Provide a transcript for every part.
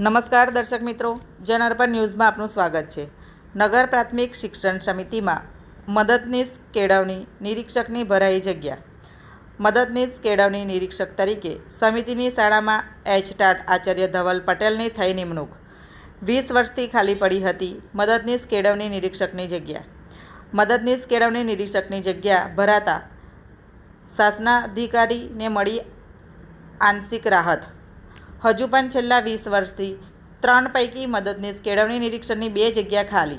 નમસ્કાર દર્શક મિત્રો જનઅર્પણ ન્યૂઝમાં આપનું સ્વાગત છે. નગર પ્રાથમિક શિક્ષણ સમિતિમાં મદદનીશ કેળવણી નિરીક્ષકની ભરાઈ જગ્યા. મદદનીશ કેળવણી નિરીક્ષક તરીકે સમિતિની શાળામાં એચટાટ આચાર્ય ધવલ પટેલની થઈ નિમણૂક. વીસ વર્ષથી ખાલી પડી હતી મદદનીશ કેળવણી નિરીક્ષકની જગ્યા. મદદનીશ કેળવણી નિરીક્ષકની જગ્યા ભરાતા શાસનાધિકારીને મળી આંશિક રાહત. હજુ પણ છેલ્લા વીસ વર્ષથી ત્રણ પૈકી મદદનીશ કેળવણી નિરીક્ષકની બે જગ્યા ખાલી.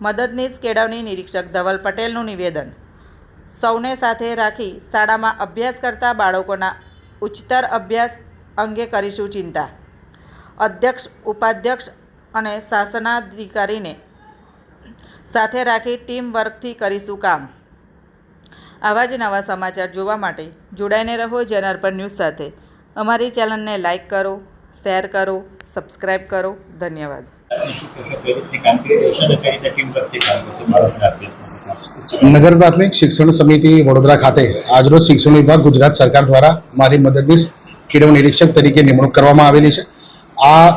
મદદનીશ કેળવણી નિરીક્ષક ધવલ પટેલનું નિવેદન. સૌને સાથે રાખી શાળામાં અભ્યાસ કરતા બાળકોના ઉચ્ચતર અભ્યાસ અંગે કરીશું ચિંતા. અધ્યક્ષ, ઉપાધ્યક્ષ અને શાસનાધિકારીને સાથે રાખી ટીમ વર્કથી કરીશું કામ. આવા જ નવા સમાચાર જોવા માટે જોડાઈને રહો જનાર્પણ ન્યૂઝ સાથે. અમારી ચેનલને લાઇક કરો, શેર કરો સબસ્ક્રાઈબ કરો. ધન્યવાદ. નગર પ્રાથમિક શિક્ષણ સમિતિ વડોદરા ખાતે આજરોજ શિક્ષણ વિભાગ ગુજરાત સરકાર દ્વારા મારી મદદનીશ કેળવણી નિરીક્ષક તરીકે નિમણૂક કરવામાં આવેલી છે. આ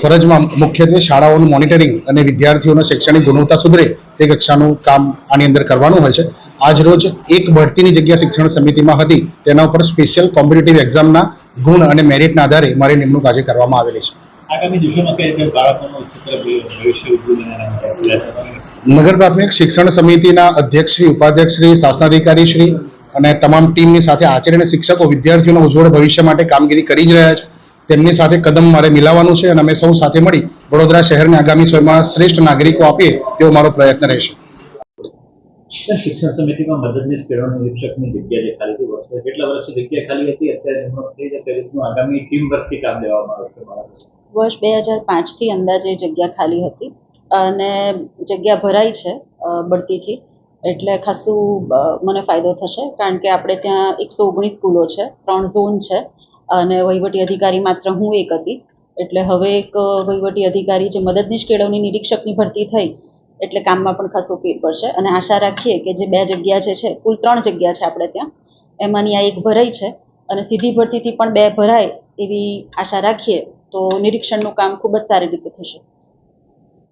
ફરજમાં મુખ્યત્વે શાળાઓનું મોનિટરિંગ અને વિદ્યાર્થીઓનો શૈક્ષણિક ગુણવત્તા સુધરે તે કક્ષાનું કામ આની અંદર કરવાનું હોય છે. આજરોજ એક ભરતીની જગ્યા શિક્ષણ સમિતિમાં હતી. તેના ઉપર સ્પેશિયલ કોમ્પિટિટિવ એક્ઝામના ગુણ અને મેરિટના આધારે મારી નિમણૂક આજે કરવામાં આવેલી છે? નગર પ્રાથમિક શિક્ષણ સમિતિના અધ્યક્ષ શ્રી ઉપાધ્યક્ષ શ્રી શાસનાધિકારી શ્રી અને તમામ ટીમની સાથે આચાર્ય અને શિક્ષકો વિદ્યાર્થીઓના ઉજ્જવળ ભવિષ્ય માટે કામગીરી કરી જ રહ્યા છે. તેમની સાથે કદમ મારે મિલાવવાનું છે અને અમે સૌ સાથે મળી વડોદરા શહેરને આગામી સમયમાં શ્રેષ્ઠ નાગરિકો આપીએ તેવો મારો પ્રયત્ન રહેશે. શિક્ષણ સમિતિમાં મદદનીશ કેળવણી નિરીક્ષકની જગ્યા જે ખાલી હતી કેટલા વર્ષથી જગ્યા ખાલી હતી? અત્યારે નિમણૂક થઈ છે કઈ રીતનું આગામી ટીમ વર્કથી કામ લેવામાં આવશે વર્ષ બે હજાર પાંચથી અંદાજે જગ્યા ખાલી હતી અને જગ્યા ભરાઈ છે બઢતીથી. એટલે ખાસું મને ફાયદો થશે. કારણ કે આપણે ત્યાં એકસો ઓગણીસ સ્કૂલો છે ત્રણ ઝોન છે. અને વહીવટી અધિકારી માત્ર હું એક હતી. એટલે હવે એક વહીવટી અધિકારી જે મદદનીશ કેળવણી નિરીક્ષકની ભરતી થઈ, એટલે કામમાં પણ ખાસો ફેર પડશે. અને આશા રાખીએ કે જે બે જગ્યા જે છે, કુલ ત્રણ જગ્યા છે આપણે ત્યાં, એમાંની આ એક ભરાઈ છે. અને સીધી ભરતીથી પણ બે ભરાય એવી આશા રાખીએ, તો નિરીક્ષણનું કામ ખૂબ જ સારી રીતે થશે.